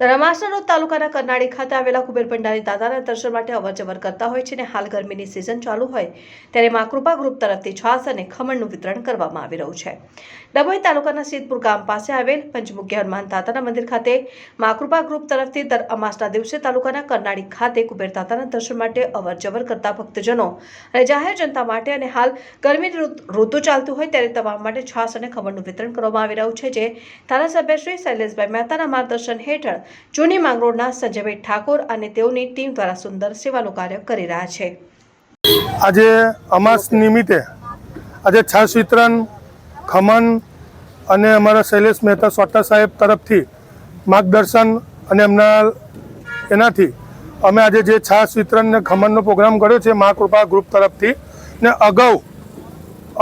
રમાસના road તાલુકાના કરનાળી ખાતે આવેલા કુબેર ભંડારી દાદાના દર્શન માટે અવરજવર કરતા હોય છે અને હાલ ગરમીની સિઝન ચાલુ હોય, ત્યારે માકૃપા ગ્રુપ તરફથી છાસ અને ખમણનું વિતરણ કરવામાં આવી રહ્યું છે. ડભોઈ તાલુકાના સિદ્ધપુર ગામ પાસે આવેલ પંચમુખી હનુમાન દાદાના મંદિર ખાતે માકૃપા ગ્રુપ તરફથી દર અમાસના દિવસે તાલુકાના કરનાળી ખાતે કુબેર દાદાના દર્શન માટે અવરજવર કરતા ભક્તજનો અને જાહેર જનતા માટે અને હાલ ગરમીની ઋતુ ચાલતું હોય ત્યારે તમામ માટે છાસ અને ખમણનું વિતરણ કરવામાં આવી રહ્યું છે, જે ધારાસભ્ય શ્રી શૈલેષભાઈ મહેતાના માર્ગદર્શન હેઠળ જૂની માંગરોળના સંજયભાઈ ઠાકોર અને તેઓની ટીમ દ્વારા સુંદર સેવાનું કાર્ય કરી રહ્યા છે. આજે અમાસ નિમિત્તે આજે છાશ વિતરણ, ખમણ અને અમારા શૈલેષ મહેતા સોટા સાહેબ તરફથી માર્ગદર્શન અને એમના એનાથી અમે આજે જે છાશ વિતરણ ને ખમણનો પ્રોગ્રામ કર્યો છે મા કૃપા ગ્રુપ તરફથી ને અગાઉ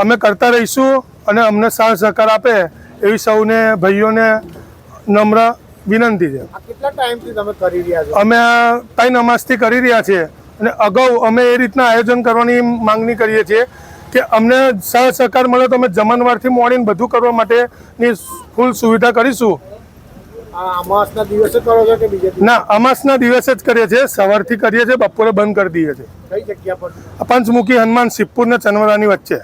અમે કરતા રહીશું અને અમને સાથ સહકાર આપે એવી સૌને, ભાઈઓને નમ્ર વિનંતી છે. કેટલા ટાઈમથી તમે કરી રહ્યા છો? અમે ત્રણ અમાસથી કરી રહ્યા છીએ અને અગાઉ અમે એ રીતના આયોજન કરવાની માંગણી કરીએ છીએ કે અમને સહ સહકાર મળે તો અમે જમણવારથી મોડીને બધું કરવા માટેની ફૂલ સુવિધા કરીશું. અમાસના દિવસે કરો છો કે બીજે ના અમાસના દિવસે જ કરીએ છીએ. સવારથી કરીએ છીએ બપોરે બંધ કરી દઈએ છીએ. કઈ જગ્યા પર? પંચમુખી હનુમાન સિદ્ધપુર ને ચનવરાની વચ્ચે.